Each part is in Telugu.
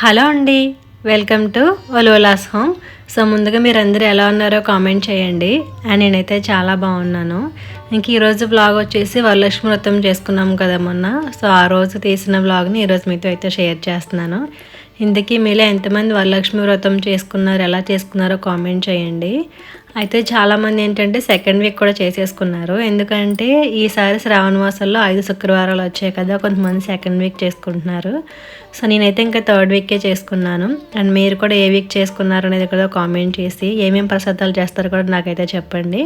హలో అండి. వెల్కమ్ టు ఒలోలాస్ హోమ్. సో ముందుగా మీరు అందరూ ఎలా ఉన్నారో కామెంట్ చేయండి. అండ్ నేనైతే చాలా బాగున్నాను. ఇంక ఈరోజు బ్లాగ్ వచ్చేసి వరలక్ష్మి వ్రతం చేసుకున్నాం కదా మొన్న. సో ఆ రోజు తీసిన బ్లాగ్ని ఈరోజు మీతో అయితే షేర్ చేస్తున్నాను. ఇందుకీ మీలో ఎంతమంది వరలక్ష్మి వ్రతం చేసుకున్నారు ఎలా చేసుకున్నారో కామెంట్ చేయండి. అయితే చాలామంది ఏంటంటే సెకండ్ వీక్ కూడా చేసేసుకున్నారు. ఎందుకంటే ఈసారి శ్రావణ మాసంలో ఐదు శుక్రవారాలు వచ్చాయి కదా కొంతమంది సెకండ్ వీక్ చేసుకుంటున్నారు. సో నేనైతే ఇంకా థర్డ్ వీకే చేసుకున్నాను. అండ్ మీరు కూడా ఏ వీక్ చేసుకున్నారు అనేది కూడా కామెంట్ చేసి ఏమేమి ప్రసాదాలు చేస్తారో కూడా నాకైతే చెప్పండి.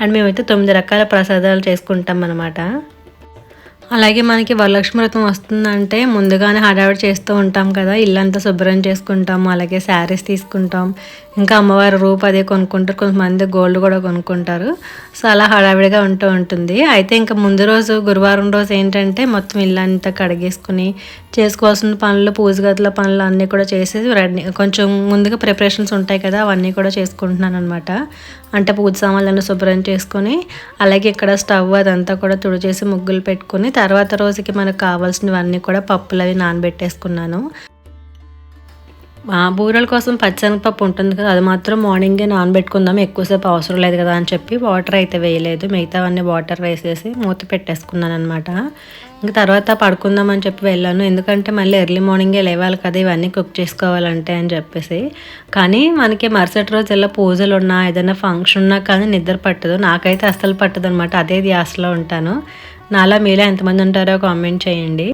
అండ్ మేమైతే తొమ్మిది రకాల ప్రసాదాలు చేసుకుంటాం అనమాట అలాగే మనకి వరలక్ష్మి వ్రతం వస్తుందంటే ముందుగానే హడావిడి చేస్తూ ఉంటాం కదా ఇల్లంతా శుభ్రం చేసుకుంటాం అలాగే శారీస్ తీసుకుంటాం. ఇంకా అమ్మవారి రూపు అదే కొనుక్కుంటారు కొంతమంది గోల్డ్ కూడా కొనుక్కుంటారు. సో అలా హడావిడిగా ఉంటూ ఉంటుంది. అయితే ఇంకా ముందు రోజు గురువారం రోజు ఏంటంటే మొత్తం ఇల్లంతా కడిగేసుకుని చేసుకోవాల్సిన పనులు పూజగతుల పనులు అన్నీ కూడా చేసేసి రెడీ కొంచెం ముందుగా ప్రిపరేషన్స్ ఉంటాయి కదా అవన్నీ కూడా చేసుకుంటున్నాను అనమాట అంటే పూజ సామాన్లను శుభ్రం చేసుకొని అలాగే ఇక్కడ స్టవ్ అదంతా కూడా తుడిచేసి ముగ్గులు పెట్టుకుని తర్వాత రోజుకి మనకు కావాల్సినవన్నీ కూడా పప్పులు అవి నానబెట్టేసుకున్నాను. బూరెల కోసం పచ్చనపప్పు ఉంటుంది కదా అది మాత్రం మార్నింగే నానబెట్టుకుందాం ఎక్కువసేపు అవసరం లేదు కదా అని చెప్పి వాటర్ అయితే వేయలేదు. మిగతావన్నీ వాటర్ వేసేసి మూత పెట్టేసుకున్నాను అనమాట ఇంకా తర్వాత పడుకుందామని చెప్పి వెళ్ళాను. ఎందుకంటే మళ్ళీ ఎర్లీ మార్నింగే లేవాలి కదా ఇవన్నీ కుక్ చేసుకోవాలంటే అని చెప్పేసి. కానీ మనకి మరుసటి రోజు ఎలా పూజలు ఉన్నా ఏదైనా ఫంక్షన్ ఉన్నా కానీ నిద్ర పట్టదు. నాకైతే అస్సలు పట్టదు అనమాట అదే ధ్యాసలో ఉంటాను. నాలా మీలో ఎంతమంది ఉంటారో కామెంట్ చేయండి.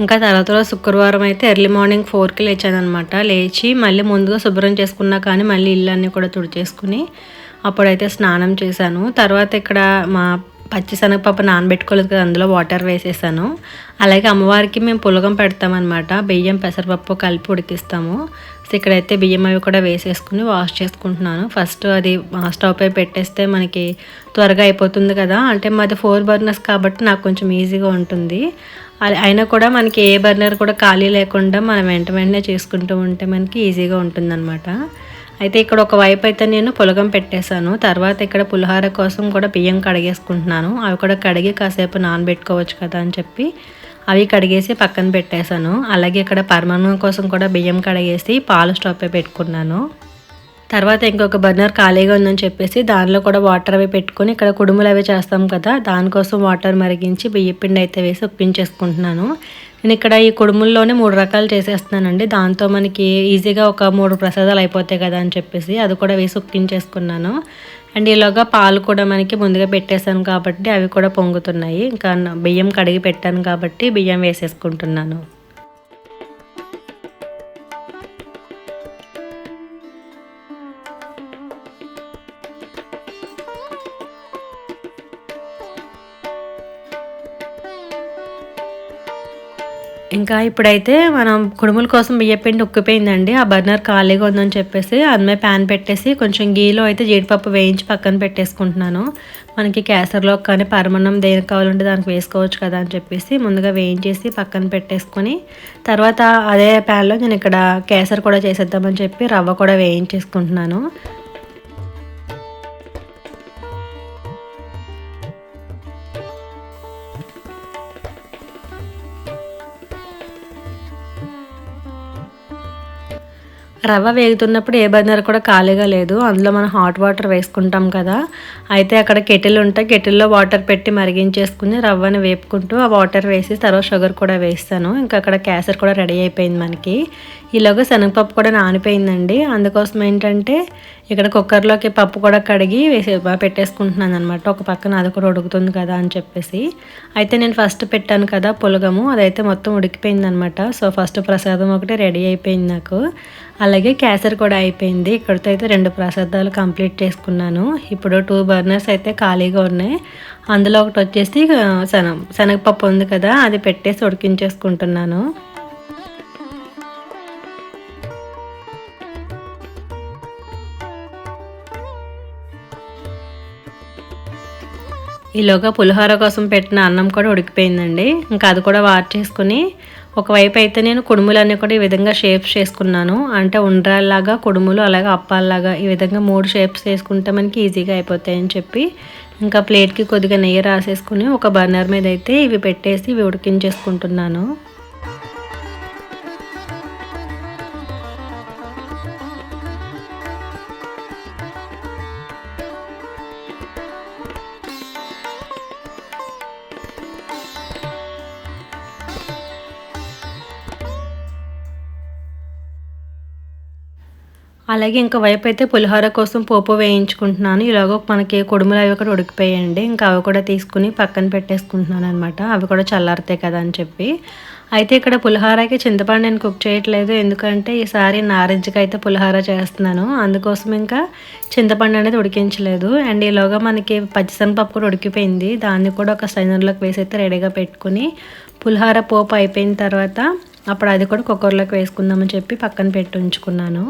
ఇంకా తర్వాత రోజు శుక్రవారం అయితే ఎర్లీ మార్నింగ్ ఫోర్కి లేచానమాట లేచి మళ్ళీ ముందుగా శుభ్రం చేసుకున్నా కానీ మళ్ళీ ఇల్లు అన్నీ కూడా తుడిచేసుకుని అప్పుడైతే స్నానం చేశాను. తర్వాత ఇక్కడ మా పచ్చిశనగపప్పు నానబెట్టుకోలేదు కదా అందులో వాటర్ వేసేసాను. అలాగే అమ్మవారికి మేము పులగం పెడతామన్నమాట. బియ్యం పెసరపప్పు కలిపి ఉడికిస్తాము. సో ఇక్కడైతే బియ్యం అవి కూడా వేసేసుకుని వాష్ చేసుకుంటున్నాను. ఫస్ట్ అది స్టవ్ పై పెట్టేస్తే మనకి త్వరగా అయిపోతుంది కదా. అంటే మాది ఫోర్ బర్నర్స్ కాబట్టి నాకు కొంచెం ఈజీగా ఉంటుంది. అయినా కూడా మనకి ఏ బర్నర్ కూడా ఖాళీ లేకుండా మనం వెంట వెంటనే చేసుకుంటూ ఉంటే మనకి ఈజీగా ఉంటుందన్నమాట. అయితే ఇక్కడ ఒక వైపు అయితే నేను పులగం పెట్టేశాను. తర్వాత ఇక్కడ పులిహార కోసం కూడా బియ్యం కడిగేసుకుంటున్నాను. అవి కూడా కడిగి కాసేపు నానబెట్టుకోవచ్చు కదా అని చెప్పి అవి కడిగేసి పక్కన పెట్టేశాను. అలాగే ఇక్కడ పరమాన్నం కోసం కూడా బియ్యం కడిగేసి పాలు స్టవ్ పెట్టుకున్నాను. తర్వాత ఇంకొక బర్నర్ ఖాళీగా ఉందని చెప్పేసి దానిలో కూడా వాటర్ అవి పెట్టుకొని ఇక్కడ కుడుములు అవి చేస్తాం కదా దానికోసం వాటర్ మరిగించి బియ్య పిండి అయితే వేసి ఉప్పించేసుకుంటున్నాను. నేను ఇక్కడ ఈ కుడుముల్లోనే మూడు రకాలు చేసేస్తున్నానండి. దాంతో మనకి ఈజీగా ఒక మూడు ప్రసాదాలు అయిపోతాయి కదా అని చెప్పేసి అది కూడా వేసి ఉప్పించేసుకున్నాను. అండ్ ఈలోగా పాలు కూడా మనకి ముందుగా పెట్టేశాను కాబట్టి అవి కూడా పొంగుతున్నాయి. ఇంకా బియ్యం కడిగి పెట్టాను కాబట్టి బియ్యం వేసేసుకుంటున్నాను. ఇంకా ఇప్పుడైతే మనం కుడుముల కోసం బియ్యపిండి ఉక్కిపోయిందండి. ఆ బర్నర్ ఖాళీగా ఉందని చెప్పేసి అందుమే ప్యాన్ పెట్టేసి కొంచెం గీలో అయితే జీడిపప్పు వేయించి పక్కన పెట్టేసుకుంటున్నాను. మనకి కేసర్లో కానీ పరమన్నం దేనికి కావాలంటే దానికి వేసుకోవచ్చు కదా అని చెప్పేసి ముందుగా వేయించేసి పక్కన పెట్టేసుకొని తర్వాత అదే ప్యాన్లో నేను ఇక్కడ కేసర్ కూడా చేసేద్దామని చెప్పి రవ్వ కూడా వేయించేసుకుంటున్నాను. రవ్వ వేగుతున్నప్పుడు ఏ బర్నర్ కూడా ఖాళీగా లేదు. అందులో మనం హాట్ వాటర్ వేసుకుంటాం కదా. అయితే అక్కడ కెటిల్ ఉంటే కెటిల్లో వాటర్ పెట్టి మరిగించేసుకుని రవ్వని వేపుకుంటూ ఆ వాటర్ వేసి తర్వాత షుగర్ కూడా వేస్తాను. ఇంకా అక్కడ క్యాసర్ కూడా రెడీ అయిపోయింది మనకి. ఈలోగా శనగపప్పు కూడా నానిపోయిందండి. అందుకోసం ఏంటంటే ఇక్కడ కుక్కర్లోకి పప్పు కూడా కడిగి వేసే పెట్టేసుకుంటున్నాను అనమాట ఒక పక్కన అది కూడా ఉడుకుతుంది కదా అని చెప్పేసి. అయితే నేను ఫస్ట్ పెట్టాను కదా పులగము అదైతే మొత్తం ఉడికిపోయింది అనమాట సో ఫస్ట్ ప్రసాదం ఒకటి రెడీ అయిపోయింది నాకు. అలాగే క్యాసర్ కూడా అయిపోయింది. ఇక్కడితో అయితే రెండు ప్రసాదాలు కంప్లీట్ చేసుకున్నాను. ఇప్పుడు టూ బర్నర్స్ అయితే ఖాళీగా ఉన్నాయి. అందులో ఒకటి వచ్చేసి శనగ శనగపప్పు ఉంది కదా అది పెట్టేసి ఉడికించేసుకుంటున్నాను. ఈలోగా పులిహోర కోసం పెట్టిన అన్నం కూడా ఉడికిపోయిందండి. ఇంకా అది కూడా వాట్ చేసుకుని ఒకవైపు అయితే నేను కుడుములన్నీ కూడా ఈ విధంగా షేప్స్ చేసుకున్నాను. అంటే ఉండ్రాల్లాగా కుడుములు అలాగే అప్పాల్లాగా ఈ విధంగా మూడు షేప్స్ వేసుకుంటే మనకి ఈజీగా అయిపోతాయని చెప్పి ఇంకా ప్లేట్కి కొద్దిగా నెయ్యి రాసేసుకుని ఒక బర్నర్ మీద అయితే ఇవి పెట్టేసి ఇవి ఉడికించేసుకుంటున్నాను. అలాగే ఇంకా వైపు అయితే పులిహోర కోసం పోపు వేయించుకుంటున్నాను. ఇలాగో మనకి కుడుములు అవి కూడా ఉడికిపోయాయండి. ఇంకా అవి కూడా తీసుకుని పక్కన పెట్టేసుకుంటున్నాను అనమాట అవి కూడా చల్లారుతాయి కదా అని చెప్పి. అయితే ఇక్కడ పులిహోరకి చింతపండు నేను కుక్ చేయట్లేదు. ఎందుకంటే ఈసారి నారింజకి అయితే పులిహోర చేస్తున్నాను. అందుకోసం ఇంకా చింతపండు అనేది ఉడికించలేదు. అండ్ ఈలోగా మనకి పచ్చిశనగపప్పు కూడా ఉడికిపోయింది. దాన్ని కూడా ఒక సైనర్లోకి వేసి అయితే రెడీగా పెట్టుకుని పులిహోర పోపు అయిపోయిన తర్వాత అప్పుడు అది కూడా కుక్కర్లోకి వేసుకుందామని చెప్పి పక్కన పెట్టి ఉంచుకున్నాను.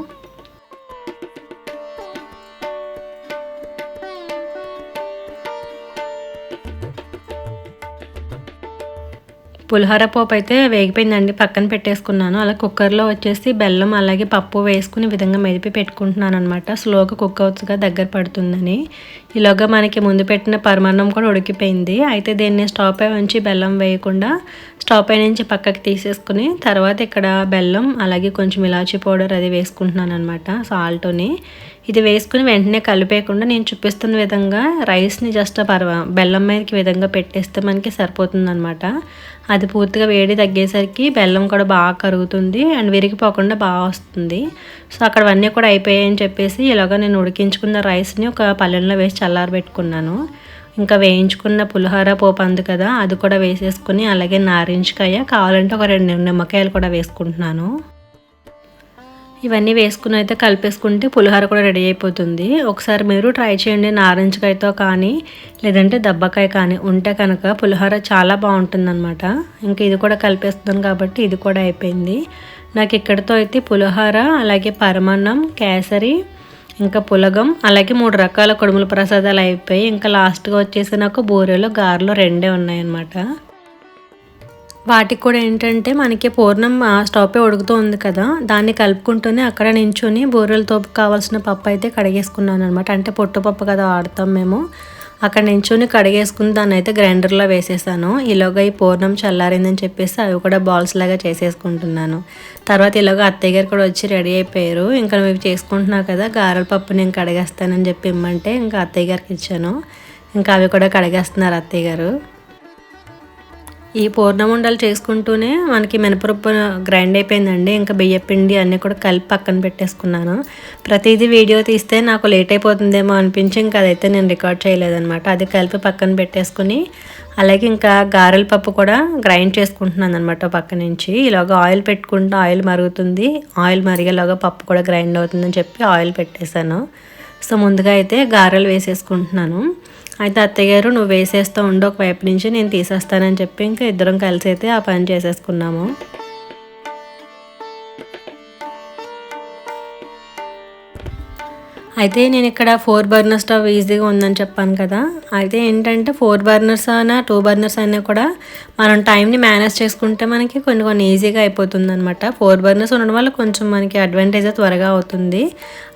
పులిహోర పోపు అయితే వేగిపోయిందండి. పక్కన పెట్టేసుకున్నాను. అలా కుక్కర్లో వచ్చేసి బెల్లం అలాగే పప్పు వేసుకుని విధంగా మెదిపి పెట్టుకుంటున్నాను అనమాట స్లోగా కుక్ అవుతుందిగా దగ్గర పడుతుందని. ఇలాగా మనకి ముందు పెట్టిన పరమాన్నం కూడా ఉడికిపోయింది. అయితే దీన్ని స్టవ్ పై ఉంచి బెల్లం వేయకుండా స్టవ్ పై నుంచి పక్కకి తీసేసుకుని తర్వాత ఇక్కడ బెల్లం అలాగే కొంచెం ఇలాచీ పౌడర్ అది వేసుకుంటున్నాను అనమాట సాల్ట్ని ఇది వేసుకుని వెంటనే కలిపేయకుండా నేను చూపిస్తున్న విధంగా రైస్ని జస్ట్ పర్వ బెల్లం మీదకి విధంగా పెట్టేస్తే మనకి సరిపోతుందనమాట అది పూర్తిగా వేడి తగ్గేసరికి బెల్లం కూడా బాగా కరుగుతుంది అండ్ విరిగిపోకుండా బాగా వస్తుంది. సో అక్కడవన్నీ కూడా అయిపోయాయని చెప్పేసి ఇలాగ నేను ఉడికించుకున్న రైస్ని ఒక పల్లెల్లో వేసి చల్లారబెట్టుకున్నాను. ఇంకా వేయించుకున్న పులిహోర పోపు అందు కదా అది కూడా వేసేసుకుని అలాగే నారింజకాయ కావాలంటే ఒక రెండు నిమ్మకాయలు కూడా వేసుకుంటున్నాను. ఇవన్నీ వేసుకుని అయితే కలిపేసుకుంటే పులిహోర కూడా రెడీ అయిపోతుంది. ఒకసారి మీరు ట్రై చేయండి. నారింజకాయతో కానీ లేదంటే దబ్బకాయ కానీ ఉంటే కనుక పులిహోర చాలా బాగుంటుందన్నమాట. ఇంకా ఇది కూడా కలిపేస్తున్నాను కాబట్టి ఇది కూడా అయిపోయింది. నాకు ఇక్కడితో అయితే పులిహోర అలాగే పరమాన్నం కేసరి ఇంకా పులగం అలాగే మూడు రకాల కుడుముల ప్రసాదాలు అయిపోయి ఇంకా లాస్ట్గా వచ్చేసి నాకు బూరెలు గారెలు రెండే ఉన్నాయన్నమాట. వాటికి కూడా ఏంటంటే మనకి పూర్ణం స్టవ్ ఉడుకుతూ ఉంది కదా. దాన్ని కలుపుకుంటూనే అక్కడ నించుని బూరెలతో కావాల్సిన పప్పు అయితే కడిగేసుకున్నాను అనమాట అంటే పొట్టుపప్పు కదా వాడతాం మేము. అక్కడ నించుని కడిగేసుకుని దాన్ని అయితే గ్రైండర్లో వేసేసాను. ఇలాగ ఈ పూర్ణం చల్లారిందని చెప్పేసి అవి కూడా బాల్స్ లాగా చేసేసుకుంటున్నాను. తర్వాత ఇలాగ అత్తయ్య గారు కూడా వచ్చి రెడీ అయిపోయారు. ఇంకా నువ్వు చేసుకుంటున్నావు కదా గారెల పప్పు నేను కడిగేస్తానని చెప్పి ఇమ్మంటే ఇంకా అత్తయ్య గారికి ఇచ్చాను. ఇంకా అవి కూడా కడిగేస్తున్నారు అత్తయ్య గారు. ఈ పూర్ణముండలు చేసుకుంటూనే మనకి మినపరప్పు గ్రైండ్ అయిపోయిందండి. ఇంకా బియ్యపిండి అన్నీ కూడా కలిపి పక్కన పెట్టేసుకున్నాను. ప్రతిదీ వీడియో తీస్తే నాకు లేట్ అయిపోతుందేమో అనిపించి ఇంకా అదైతే నేను రికార్డ్ చేయలేదనమాట అది కలిపి పక్కన పెట్టేసుకుని అలాగే ఇంకా గారెల పప్పు కూడా గ్రైండ్ చేసుకుంటున్నాను అనమాట పక్క నుంచి. ఇలాగ ఆయిల్ పెట్టుకుంటే ఆయిల్ మరుగుతుంది. ఆయిల్ మరిగేలాగా పప్పు కూడా గ్రైండ్ అవుతుందని చెప్పి ఆయిల్ పెట్టేశాను. సో ముందుగా అయితే గారెలు వేసేసుకుంటున్నాను. అయితే అత్తయ్య గారు నువ్వు వేసేస్తూ ఉండు ఒక వైపు నుంచి నేను తీసేస్తానని చెప్పి ఇంకా ఇద్దరం కలిసి అయితే ఆ పని చేసేసుకున్నాము. అయితే నేను ఇక్కడ ఫోర్ బర్నర్ స్టవ్ ఈజీగా ఉందని చెప్పాను కదా. అయితే ఏంటంటే ఫోర్ బర్నర్స్ అయినా టూ బర్నర్స్ అయినా కూడా మనం టైంని మేనేజ్ చేసుకుంటే మనకి కొన్ని కొన్ని ఈజీగా అయిపోతుంది అనమాట ఫోర్ బర్నర్స్ ఉండడం వల్ల కొంచెం మనకి అడ్వాంటేజ్ త్వరగా అవుతుంది.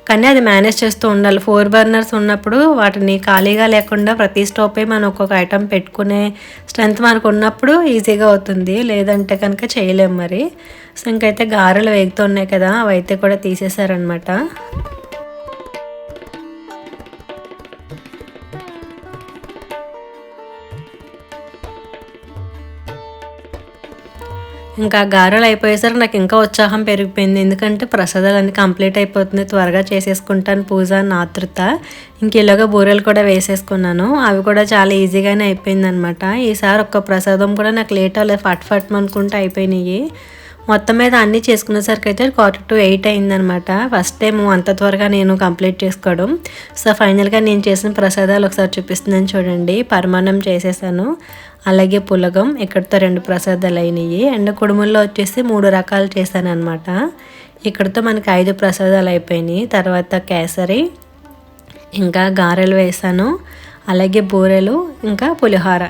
కానీ అది మేనేజ్ చేస్తూ ఉండాలి. ఫోర్ బర్నర్స్ ఉన్నప్పుడు వాటిని ఖాళీగా లేకుండా ప్రతి స్టోపే మనం ఒక్కొక్క ఐటెం పెట్టుకునే స్ట్రెంత్ మనకు ఉన్నప్పుడు ఈజీగా అవుతుంది. లేదంటే కనుక చేయలేము మరి. సో ఇంకైతే గారెలు వేగుతున్నాయి కదా అవి అయితే కూడా తీసేశారనమాట ఇంకా గారెలు అయిపోయేసరికి నాకు ఇంకా ఉత్సాహం పెరిగిపోయింది. ఎందుకంటే ప్రసాదాలు అన్నీ కంప్లీట్ అయిపోతుంది త్వరగా చేసేసుకుంటాను పూజ నాతృత. ఇంక ఇలాగా బూరెలు కూడా వేసేసుకున్నాను. అవి కూడా చాలా ఈజీగానే అయిపోయింది అనమాట ఈసారి ఒక్క ప్రసాదం కూడా నాకు లేట్ అవ్వలేదు. ఫట్ ఫట్ అనుకుంటే అయిపోయినాయి. మొత్తం మీద అన్నీ చేసుకునేసరికి అయితే క్వార్టర్ టు ఎయిట్ అయిందనమాట ఫస్ట్ టైం అంత త్వరగా నేను కంప్లీట్ చేసుకోవడం. సో ఫైనల్గా నేను చేసిన ప్రసాదాలు ఒకసారి చూపిస్తుందని చూడండి. పరమాన్నం చేసేసాను. అలాగే పులగం ఇక్కడితో రెండు ప్రసాదాలు అయినాయి. అండ్ కుడుముల్లో వచ్చేసి మూడు రకాలు చేశాను అనమాట ఇక్కడితో మనకి ఐదు ప్రసాదాలు అయిపోయినాయి. తర్వాత కేసరి ఇంకా గారెలు వేసాను. అలాగే బూరెలు ఇంకా పులిహోర.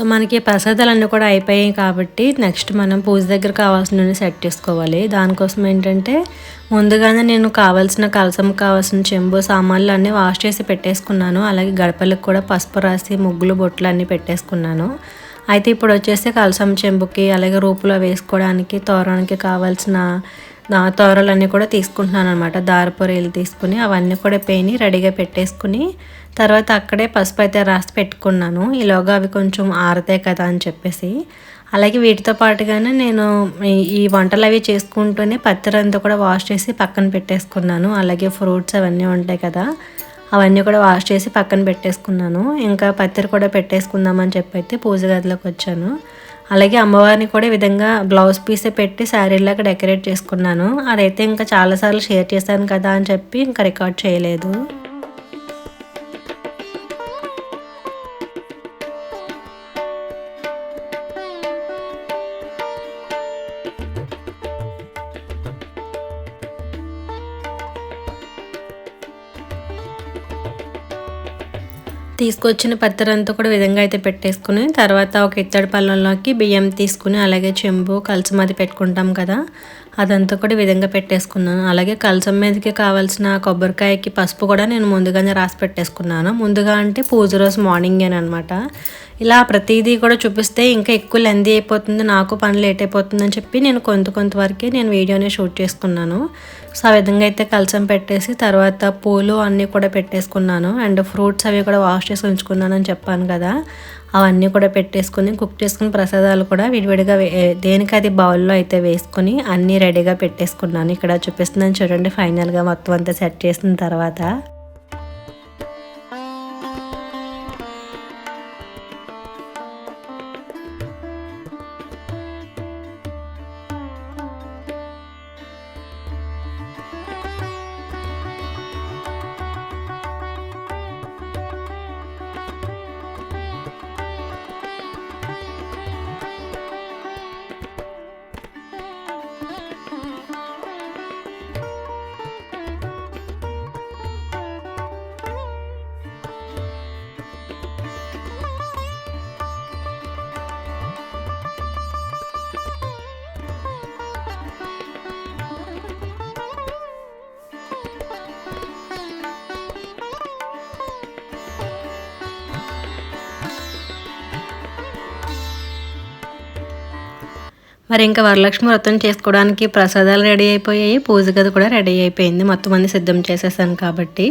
సో మనకి ప్రసాదాలన్నీ కూడా అయిపోయాయి కాబట్టి నెక్స్ట్ మనం పూజ దగ్గర కావాల్సినవి సెట్ చేసుకోవాలి. దానికోసం ఏంటంటే ముందుగానే నేను కావాల్సిన కలసం కావాల్సిన చెంబు సామాన్లు అన్నీ వాష్ చేసి పెట్టేసుకున్నాను. అలాగే గడపలకు కూడా పసుపు రాసి ముగ్గులు బొట్లు అన్నీ పెట్టేసుకున్నాను. అయితే ఇప్పుడు వచ్చేసి కలసం చెంబుకి అలాగే రూపులో వేసుకోవడానికి తోరణకి కావాల్సిన తోరలన్నీ కూడా తీసుకుంటున్నాను అనమాట దారపొరీలు తీసుకుని అవన్నీ కూడా పేని రెడీగా పెట్టేసుకుని తర్వాత అక్కడే పసుపు అయితే రాసి పెట్టుకున్నాను. ఈలోగా అవి కొంచెం ఆరుతాయి కదా అని చెప్పేసి. అలాగే వీటితో పాటుగానే నేను ఈ వంటలు అవి చేసుకుంటూనే పత్తిరంతా కూడా వాష్ చేసి పక్కన పెట్టేసుకున్నాను. అలాగే ఫ్రూట్స్ అవన్నీ ఉంటాయి కదా అవన్నీ కూడా వాష్ చేసి పక్కన పెట్టేసుకున్నాను. ఇంకా పత్తిరి కూడా పెట్టేసుకుందామని చెప్పి అయితే పూజ గదిలోకి వచ్చాను. అలాగే అమ్మవారిని కూడా ఈ విధంగా బ్లౌజ్ పీసే పెట్టి శారీలాగా డెకరేట్ చేసుకున్నాను. అదైతే ఇంకా చాలాసార్లు షేర్ చేశాను కదా అని చెప్పి ఇంకా రికార్డ్ చేయలేదు. తీసుకొచ్చిన పత్తరంతా కూడా విధంగా అయితే పెట్టేసుకుని తర్వాత ఒక ఇత్తడి పళ్ళంలోకి బియ్యం తీసుకుని అలాగే చెంబు కలసం అది పెట్టుకుంటాం కదా అదంతా కూడా విధంగా పెట్టేసుకున్నాను. అలాగే కలసం మీదకి కావాల్సిన కొబ్బరికాయకి పసుపు కూడా నేను ముందుగానే రాసి పెట్టేసుకున్నాను. ముందుగా అంటే పూజ రోజు మార్నింగేనమాట ఇలా ప్రతిదీ కూడా చూపిస్తే ఇంకా ఎక్కువ లెందీ అయిపోతుంది నాకు పని లేట్ అయిపోతుందని చెప్పి నేను కొంత కొంతవరకే నేను వీడియోని షూట్ చేసుకున్నాను. సో ఆ విధంగా అయితే కలసం పెట్టేసి తర్వాత పూలు అన్నీ కూడా పెట్టేసుకున్నాను. అండ్ ఫ్రూట్స్ అవి కూడా వాష్ చేసి ఉంచుకున్నాను అని చెప్పాను కదా. అవన్నీ కూడా పెట్టేసుకుని కుక్ చేసుకుని ప్రసాదాలు కూడా విడివిడిగా దేనికి అది బౌల్లో అయితే వేసుకుని అన్నీ రెడీగా పెట్టేసుకున్నాను. ఇక్కడ చూపిస్తున్నాను చూడండి ఫైనల్గా మొత్తం అంతా సెట్ చేసిన తర్వాత. మరి ఇంకా వరలక్ష్మి వ్రతం చేసుకోవడానికి ప్రసాదాలు రెడీ అయిపోయాయి. పూజ గది కూడా రెడీ అయిపోయింది. మొత్తం అన్ని సిద్ధం చేసేసాను కాబట్టి.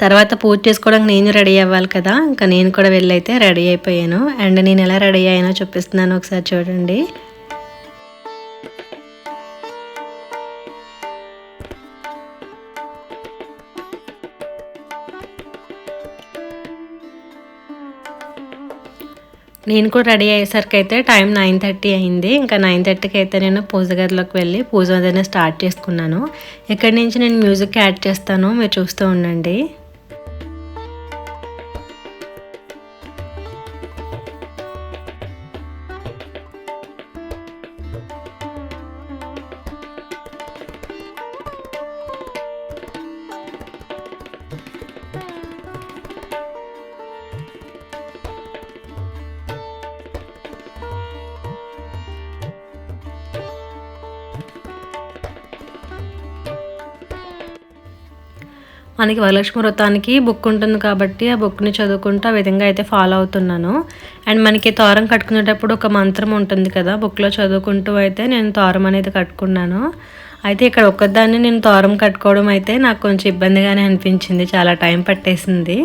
తర్వాత పూజ చేసుకోవడానికి నేను రెడీ అవ్వాలి కదా. ఇంకా నేను కూడా వెళ్ళైతే రెడీ అయిపోయాను. అండ్ నేను ఎలా రెడీ అయ్యానో చూపిస్తున్నాను ఒకసారి చూడండి. నేను కూడా రెడీ అయ్యేసరికి అయితే టైం నైన్ థర్టీ అయింది. ఇంకా నైన్ థర్టీకి అయితే నేను పూజ గదిలోకి వెళ్ళి పూజ అదైనా స్టార్ట్ చేసుకున్నాను. ఇక్కడి నుంచి నేను మ్యూజిక్ యాడ్ చేస్తాను మీరు చూస్తూ ఉండండి. మనకి వరలక్ష్మి వ్రతానికి బుక్ ఉంటుంది కాబట్టి ఆ బుక్ని చదువుకుంటూ ఆ విధంగా అయితే ఫాలో అవుతున్నాను. అండ్ మనకి తోరం కట్టుకునేటప్పుడు ఒక మంత్రం ఉంటుంది కదా బుక్లో చదువుకుంటూ అయితే నేను తోరం అనేది కట్టుకున్నాను. అయితే ఇక్కడ ఒక్కదాన్ని నేను తోరం కట్టుకోవడం అయితే నాకు కొంచెం ఇబ్బందిగానే అనిపించింది చాలా టైం పట్టేసింది.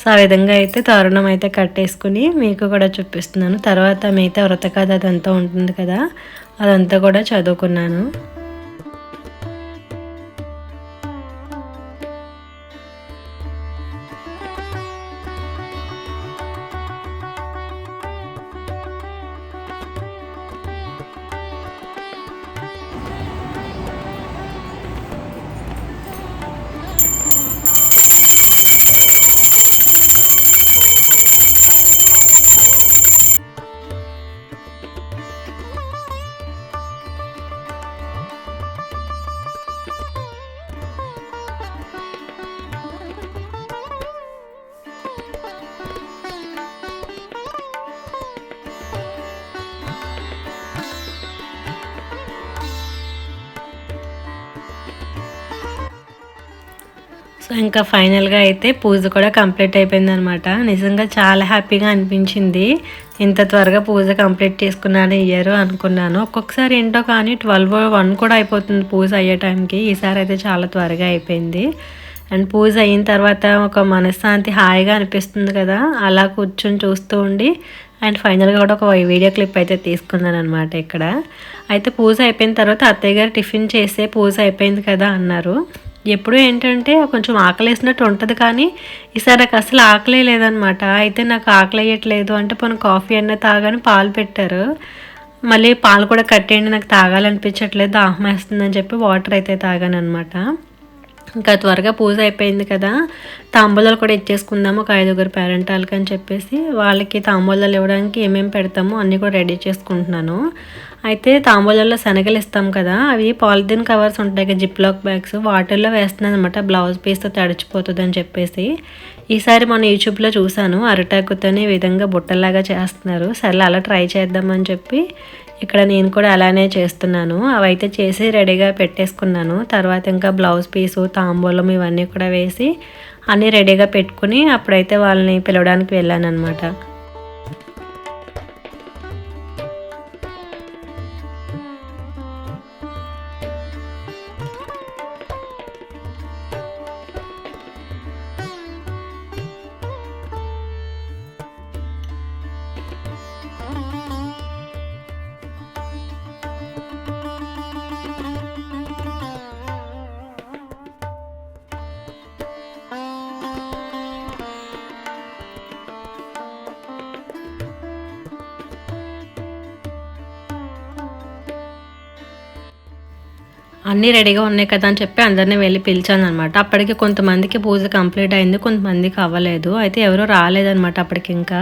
సో ఆ విధంగా అయితే తోరణం అయితే కట్టేసుకుని మీకు కూడా చూపిస్తున్నాను. తర్వాత మిగతా వ్రత కథ అదంతా ఉంటుంది కదా అదంతా కూడా చదువుకున్నాను. సో ఇంకా ఫైనల్గా అయితే పూజ కూడా కంప్లీట్ అయిపోయింది అనమాట నిజంగా చాలా హ్యాపీగా అనిపించింది. ఇంత త్వరగా పూజ కంప్లీట్ చేసుకున్నాను ఇయర్ అనుకున్నాను. ఒక్కొక్కసారి ఏంటో కానీ ట్వెల్వ్ వన్ కూడా అయిపోతుంది పూజ అయ్యే టైంకి. ఈసారి అయితే చాలా త్వరగా అయిపోయింది. అండ్ పూజ అయిన తర్వాత ఒక మనశ్శాంతి హాయిగా అనిపిస్తుంది కదా. అలా కూర్చొని చూస్తూ ఉండి అండ్ ఫైనల్గా కూడా ఒక వీడియో క్లిప్ అయితే తీసుకున్నాను అనమాట ఇక్కడ. అయితే పూజ అయిపోయిన తర్వాత అత్తయ్య గారు టిఫిన్ చేసే పూజ అయిపోయింది కదా అన్నారు. ఎప్పుడు ఏంటంటే కొంచెం ఆకలేసినట్టు ఉంటుంది కానీ ఈసారి నాకు అసలు ఆకలే లేదనమాట అయితే నాకు ఆకలి వేయట్లేదు అంటే మనం కాఫీ అన్న తాగాని పాలు పెట్టారు. మళ్ళీ పాలు కూడా కట్టేయండి నాకు తాగాలనిపించట్లేదు దాహం వేస్తుందని చెప్పి వాటర్ అయితే తాగాను అనమాట ఇంకా త్వరగా పూజ అయిపోయింది కదా తాంబూలాలు కూడా ఇచ్చేసుకుందాము ఒక ఐదుగురు పేరెంటాలకి అని చెప్పేసి వాళ్ళకి తాంబూలాలు ఇవ్వడానికి ఏమేమి పెడతామో అన్నీ కూడా రెడీ చేసుకుంటున్నాను. అయితే తాంబూలాల్లో శనగలు ఇస్తాం కదా అవి పాలిథిన్ కవర్స్ ఉంటాయి కదా జిప్లాక్ బ్యాగ్స్ వాటర్లో వేస్తున్నాను అనమాట బ్లౌజ్ పీస్తో తడిచిపోతుంది అని చెప్పేసి. ఈసారి మన యూట్యూబ్లో చూశాను అరిటాకుతోనే విధంగా బుట్టలాగా చేస్తున్నారు సరే అలా ట్రై చేద్దామని చెప్పి ఇక్కడ నేను కూడా అలానే చేస్తున్నాను. అవైతే చేసి రెడీగా పెట్టేసుకున్నాను. తర్వాత ఇంకా బ్లౌజ్ పీసు తాంబూలం ఇవన్నీ కూడా వేసి అన్నీ రెడీగా పెట్టుకుని అప్పుడైతే వాళ్ళని పిలవడానికి వెళ్ళాను అనమాట అన్నీ రెడీగా ఉన్నాయి కదా అని చెప్పి అందరినీ వెళ్ళి పిలిచాను అనమాట అప్పటికి కొంతమందికి పూజ కంప్లీట్ అయింది కొంతమందికి అవ్వలేదు. అయితే ఎవరూ రాలేదనమాట అప్పటికి ఇంకా.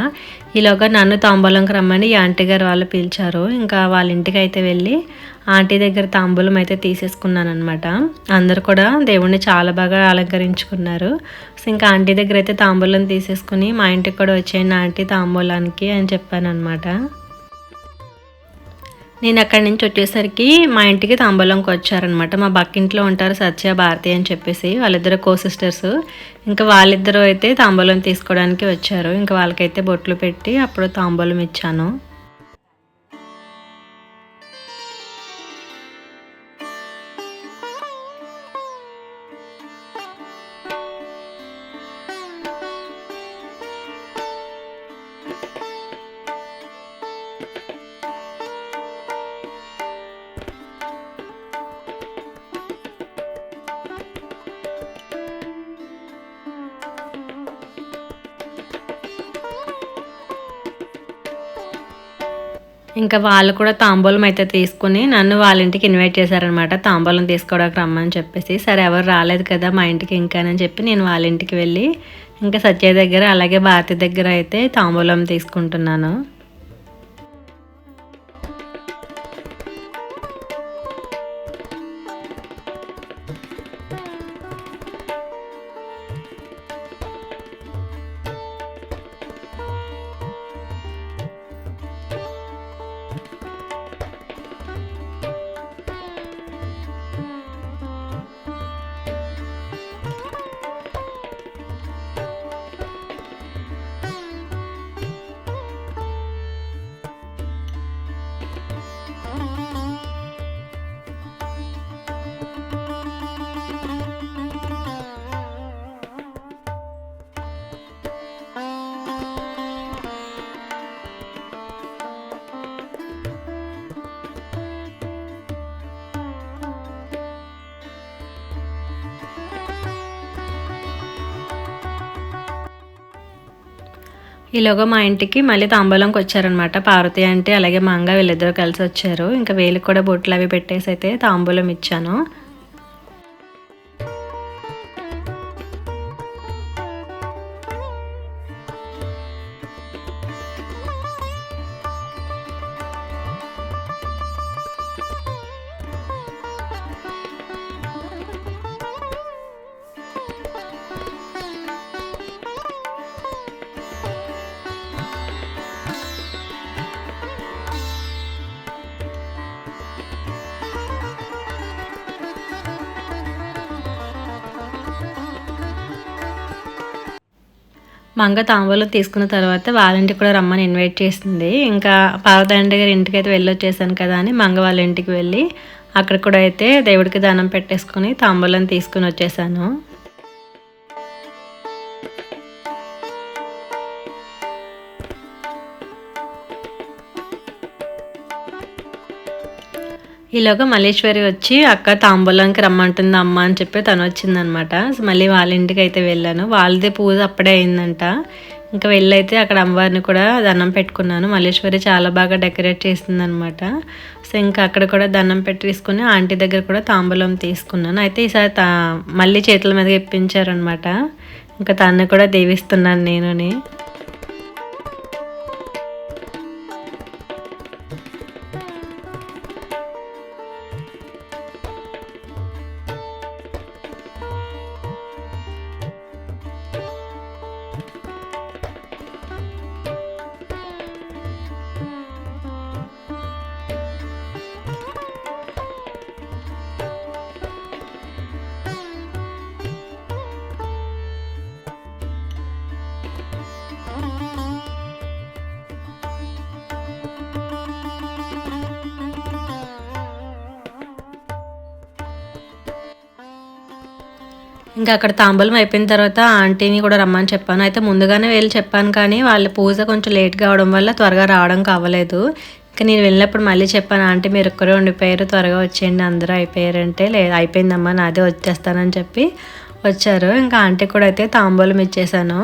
ఈలోగా నన్ను తాంబూలంకి రమ్మని ఈ ఆంటీ గారు వాళ్ళు పిలిచారు. ఇంకా వాళ్ళ ఇంటికి అయితే వెళ్ళి ఆంటీ దగ్గర తాంబూలం అయితే తీసేసుకున్నాను అనమాట అందరు కూడా దేవుణ్ణి చాలా బాగా అలంకరించుకున్నారు. సో ఇంకా ఆంటీ దగ్గర అయితే తాంబూలం తీసేసుకుని మా ఇంటికి కూడా వచ్చేయండి ఆంటీ తాంబూలానికి అని చెప్పాను అనమాట నేను అక్కడి నుంచి వచ్చేసరికి మా ఇంటికి తాంబూలంకి వచ్చారనమాట. మా బక్కింట్లో ఉంటారు సత్య భారతి అని చెప్పేసి వాళ్ళిద్దరు కో సిస్టర్స్ ఇంకా వాళ్ళిద్దరూ అయితే తాంబూలం తీసుకోవడానికి వచ్చారు. ఇంకా వాళ్ళకైతే బొట్లు పెట్టి అప్పుడు తాంబూలం ఇచ్చాను. ఇంకా వాళ్ళు కూడా తాంబూలం అయితే తీసుకుని నన్ను వాళ్ళ ఇంటికి ఇన్వైట్ చేశారనమాట. తాంబూలం తీసుకోవడానికి రమ్మని చెప్పేసి సరే ఎవరు రాలేదు కదా మా ఇంటికి ఇంకానని చెప్పి నేను వాళ్ళ ఇంటికి వెళ్ళి ఇంకా సత్య దగ్గర అలాగే భారతి దగ్గర అయితే తాంబూలం తీసుకుంటున్నాను. ఈలోగా మా ఇంటికి మళ్ళీ తాంబూలంకి వచ్చారనమాట. పార్వతి అంటే అలాగే మా అంగ కలిసి వచ్చారు. ఇంకా వేలికి కూడా బొట్లు అవి పెట్టేసి అయితే తాంబూలం ఇచ్చాను. మంగ తాంబూలం తీసుకున్న తర్వాత వాళ్ళ ఇంటికి కూడా రమ్మని ఇన్వైట్ చేసింది. ఇంకా పార్వతండ్రి గారి ఇంటికి అయితే వెళ్ళి వచ్చేసాను కదా అని మంగ వాళ్ళ ఇంటికి వెళ్ళి అక్కడ కూడా అయితే దేవుడికి దానం పెట్టేసుకొని తాంబూలం తీసుకుని వచ్చేసాను. ఈలోగా మల్లేశ్వరి వచ్చి అక్క తాంబూలంకి రమ్మంటుంది అమ్మ అని చెప్పి తను వచ్చిందనమాట సో మళ్ళీ వాళ్ళ ఇంటికి అయితే వెళ్ళాను. వాళ్ళదే పూజ అప్పుడే అయిందంట. ఇంకా వెళ్ళైతే అక్కడ అమ్మవారిని కూడా దండం పెట్టుకున్నాను. మల్లేశ్వరి చాలా బాగా డెకరేట్ చేసిందనమాట. సో ఇంకా అక్కడ కూడా దండం పెట్టి తీసుకుని ఆంటీ దగ్గర కూడా తాంబూలం తీసుకున్నాను. అయితే ఈసారి తా మళ్ళీ చేతుల మీద ఇప్పించారనమాట. ఇంకా తను కూడా దేవిస్తున్నాను నేనుని. ఇంకా అక్కడ తాంబూలం అయిపోయిన తర్వాత ఆంటీని కూడా రమ్మని చెప్పాను. అయితే ముందుగానే వెళ్ళి చెప్పాను కానీ వాళ్ళ పూజ కొంచెం లేట్ కావడం వల్ల త్వరగా రావడం కావలేదు. ఇంకా నేను వెళ్ళినప్పుడు మళ్ళీ చెప్పాను ఆంటీ మీరు ఒక్కరే ఉండిపోయారు త్వరగా వచ్చేయండి అందరూ అయిపోయారంటే లేదు అయిపోయిందమ్మా నాదే వచ్చేస్తానని చెప్పి వచ్చారు. ఇంకా ఆంటీ కూడా అయితే తాంబూలం ఇచ్చేసాను.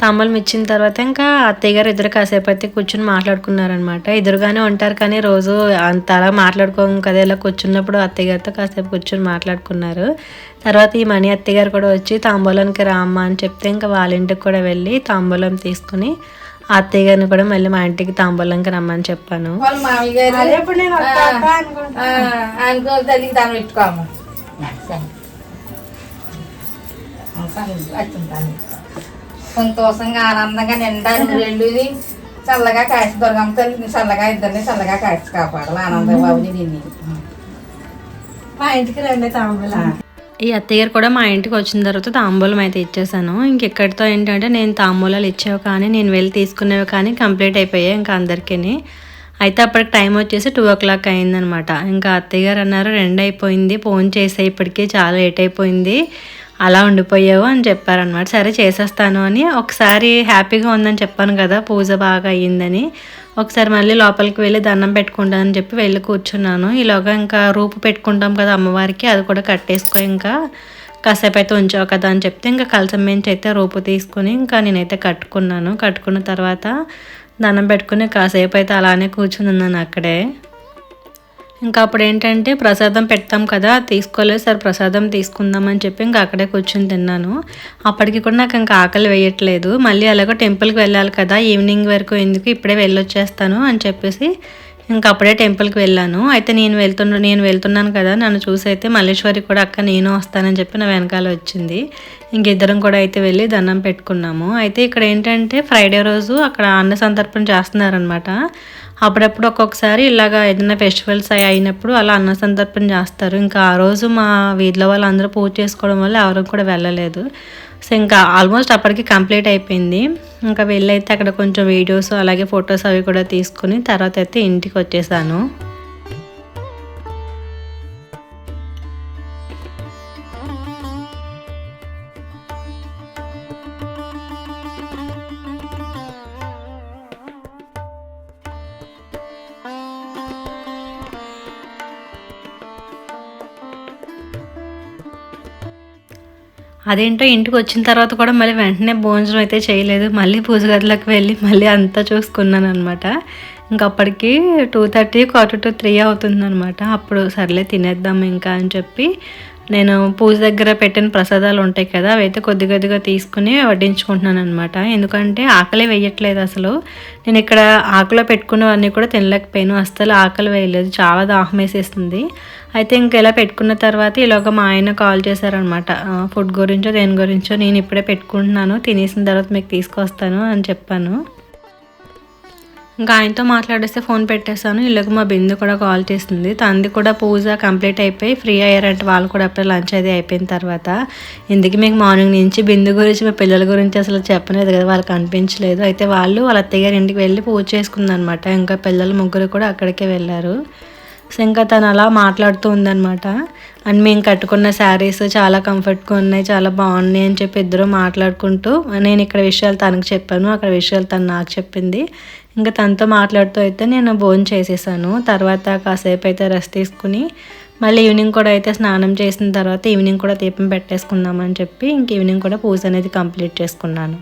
తాంబూలం ఇచ్చిన తర్వాత ఇంకా అత్తయ్య గారు ఇద్దరు కాసేపు అయితే కూర్చుని మాట్లాడుకున్నారనమాట ఎదురుగానే ఉంటారు కానీ రోజు అంత అలా మాట్లాడుకోం కదా ఇలా కూర్చున్నప్పుడు అత్తయ్య గారితో కాసేపు కూర్చుని మాట్లాడుకున్నారు. తర్వాత ఈ మణి అత్తయ్య గారు కూడా వచ్చి తాంబూలానికి రామ్మ అని చెప్తే ఇంకా వాళ్ళ ఇంటికి కూడా వెళ్ళి తాంబూలం తీసుకుని ఆ అత్తయ్య గారిని కూడా మళ్ళీ మా ఇంటికి తాంబూలంకి రమ్మని చెప్పాను. అనుకో సంతోషంగా ఆనందంగా నిండా నూరెళ్ళుది చల్లగా కాసి దొరకమ్మ తల్లిని చల్లగా ఇద్దరిని చల్లగా కాసి కాపాడాలి. ఆనంద బాబుని దీన్ని మా ఇంటికి రండి తాంబూలం. ఈ అత్తయ్య గారు కూడా మా ఇంటికి వచ్చిన తర్వాత తాంబూలం అయితే ఇచ్చేసాను. ఇంకెక్కడితో ఏంటంటే నేను తాంబూలాలు ఇచ్చేవి కానీ నేను వెళ్ళి తీసుకునేవి కానీ కంప్లీట్ అయిపోయాయి ఇంకా అందరికీ అయితే అప్పటికి టైం వచ్చేసి టూ ఓ క్లాక్ అయిందనమాట. ఇంకా అత్తయ్య గారు అన్నారు రెండు అయిపోయింది ఫోన్ చేసే ఇప్పటికీ చాలా లేట్ అయిపోయింది. అలా ఉండిపోయావు అని చెప్పారనమాట సరే చేసేస్తాను అని. ఒకసారి హ్యాపీగా ఉందని చెప్పాను కదా పూజ బాగా అయ్యిందని. ఒకసారి మళ్ళీ లోపలికి వెళ్ళి దండం పెట్టుకుంటానని చెప్పి వెళ్ళి కూర్చున్నాను. ఈలోగా ఇంకా రూపు పెట్టుకుంటాం కదా అమ్మవారికి అది కూడా కట్టేసుకో ఇంకా. కాసేపు అయితే ఉంచావు కదా అని చెప్తే ఇంకా కలసం మించి అయితే రూపు తీసుకుని ఇంకా నేనైతే కట్టుకున్నాను. కట్టుకున్న తర్వాత దండం పెట్టుకుని కాసేపు అయితే అలానే కూర్చుని ఉన్నాను అక్కడే. ఇంకా అప్పుడు ఏంటంటే ప్రసాదం పెడతాం కదా తీసుకోలేదు సరే ప్రసాదం తీసుకుందామని చెప్పి ఇంకా అక్కడే కూర్చొని తిన్నాను. అప్పటికి కూడా నాకు ఇంకా ఆకలి వేయట్లేదు. మళ్ళీ అలాగో టెంపుల్కి వెళ్ళాలి కదా ఈవినింగ్ వరకు ఎందుకు ఇప్పుడే వెళ్ళొచ్చేస్తాను అని చెప్పేసి ఇంకా అప్పుడే టెంపుల్కి వెళ్ళాను. అయితే నేను వెళ్తున్న నేను వెళ్తున్నాను కదా నన్ను చూసి అయితే మల్లేశ్వరి కూడా అక్క నేను వస్తానని చెప్పి నా వెనకాల వచ్చింది. ఇంకిద్దరం కూడా అయితే వెళ్ళి దండం పెట్టుకున్నాము. అయితే ఇక్కడ ఏంటంటే ఫ్రైడే రోజు అక్కడ అన్న సందర్పణ చేస్తున్నారనమాట అప్పుడప్పుడు ఒక్కొక్కసారి ఇలాగా ఏదైనా ఫెస్టివల్స్ అయి అయినప్పుడు అలా అన్న సందర్పణ చేస్తారు. ఇంకా ఆ రోజు మా వీధిలో వాళ్ళందరూ పూజ చేసుకోవడం వల్ల ఎవరు కూడా వెళ్ళలేదు. సో ఇంకా ఆల్మోస్ట్ అప్పటికి కంప్లీట్ అయిపోయింది. ఇంకా వెళ్ళైతే అక్కడ కొంచెం వీడియోస్ అలాగే ఫొటోస్ అవి కూడా తీసుకుని తర్వాత అయితే ఇంటికి వచ్చేసాను. అదేంటో ఇంటికి వచ్చిన తర్వాత కూడా మళ్ళీ వెంటనే భోజనం అయితే చేయలేదు. మళ్ళీ పూజ గదిలోకి వెళ్ళి మళ్ళీ అంతా చూసుకున్నాను అనమాట ఇంకా అప్పటికి two thirty quarter to three అవుతుందన్నమాట. అప్పుడు సర్లే తినేద్దాం ఇంకా అని చెప్పి నేను పూజ దగ్గర పెట్టిన ప్రసాదాలు ఉంటాయి కదా అవైతే కొద్ది కొద్దిగా తీసుకుని వడ్డించుకుంటున్నాను అనమాట ఎందుకంటే ఆకలి వేయట్లేదు అసలు. నేను ఇక్కడ ఆకులో పెట్టుకున్నవన్నీ కూడా తినలేకపోయాను. అస్సలు ఆకలి వేయలేదు. చాలా దాహం వేసేస్తుంది. అయితే ఇంక ఇలా పెట్టుకున్న తర్వాత ఇలాగ మా ఆయన కాల్ చేశారనమాట ఫుడ్ గురించో దేని గురించో నేను ఇప్పుడే పెట్టుకుంటున్నాను. తినేసిన తర్వాత మీకు తీసుకొస్తాను అని చెప్పాను. ఇంకా ఆయనతో మాట్లాడేస్తే ఫోన్ పెట్టేశాను. ఇళ్ళకి మా బిందు కూడా కాల్ చేస్తుంది. తనది కూడా పూజ కంప్లీట్ అయిపోయి ఫ్రీ అయ్యారంటే. వాళ్ళు కూడా అప్పుడే లంచ్ అది అయిపోయిన తర్వాత. ఇందుకు మీకు మార్నింగ్ నుంచి బిందు గురించి మా పిల్లల గురించి అసలు చెప్పలేదు కదా. వాళ్ళకి అనిపించలేదు. అయితే వాళ్ళు వాళ్ళ అత్తయ్య గారి ఇంటికి వెళ్ళి పూజ చేసుకుందనమాట. ఇంకా పిల్లలు ముగ్గురు కూడా అక్కడికే వెళ్ళారు. సో ఇంకా తను అలా మాట్లాడుతూ ఉందనమాట. అండ్ మేము కట్టుకున్న శారీస్ చాలా కంఫర్ట్గా ఉన్నాయి చాలా బాగున్నాయి అని చెప్పి ఇద్దరు మాట్లాడుకుంటూ నేను ఇక్కడ విషయాలు తనకు చెప్పాను. అక్కడ విషయాలు తను నాకు చెప్పింది. ఇంకా తనతో మాట్లాడుతూ అయితే నేను భోజనం చేసేసాను. తర్వాత కాసేపు అయితే రెస్ట్ తీసుకుని మళ్ళీ ఈవినింగ్ కూడా అయితే స్నానం చేసిన తర్వాత ఈవినింగ్ కూడా దీపం పెట్టేసుకుందామని చెప్పి ఇంక ఈవినింగ్ కూడా పూజ అనేది కంప్లీట్ చేసుకున్నాను.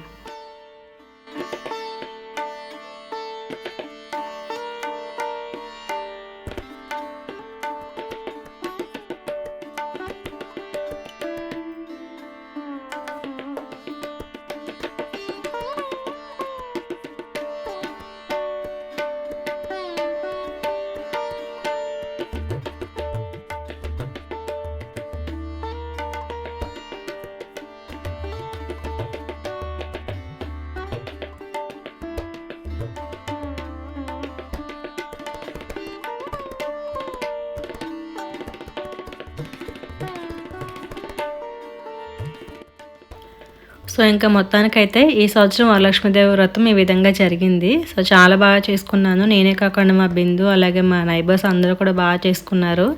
సో ఇంకా మొత్తానికైతే ఈ సంవత్సరం వరలక్ష్మీదేవి వ్రతం ఈ విధంగా జరిగింది. సో చాలా బాగా చేసుకున్నాను. నేనే కాకుండా మా బిందు అలాగే మా నైబర్స్ అందరూ కూడా బాగా చేసుకున్నారు.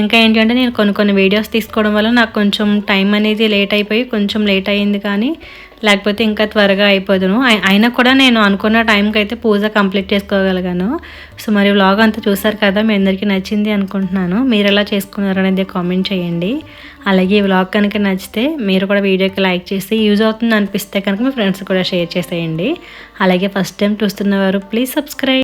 ఇంకా ఏంటంటే నేను కొన్ని కొన్ని వీడియోస్ తీసుకోవడం వల్ల నాకు కొంచెం టైం అనేది లేట్ అయిపోయి కొంచెం లేట్ అయ్యింది కానీ లేకపోతే ఇంకా త్వరగా అయిపోదును. అయినా కూడా నేను అనుకున్న టైంకి అయితే పూజ కంప్లీట్ చేసుకోగలిగాను. సో మరి వ్లాగ్ అంతా చూసారు కదా మీ అందరికీ నచ్చింది అనుకుంటున్నాను. మీరు ఎలా చేసుకున్నారు అనేది కామెంట్ చేయండి. అలాగే ఈ వ్లాగ్ కనుక నచ్చితే మీరు కూడా వీడియోకి లైక్ చేసి యూజ్ అవుతుంది అనిపిస్తే కనుక మీ ఫ్రెండ్స్ కూడా షేర్ చేసేయండి. అలాగే ఫస్ట్ టైం చూస్తున్నవారు ప్లీజ్ సబ్స్క్రైబ్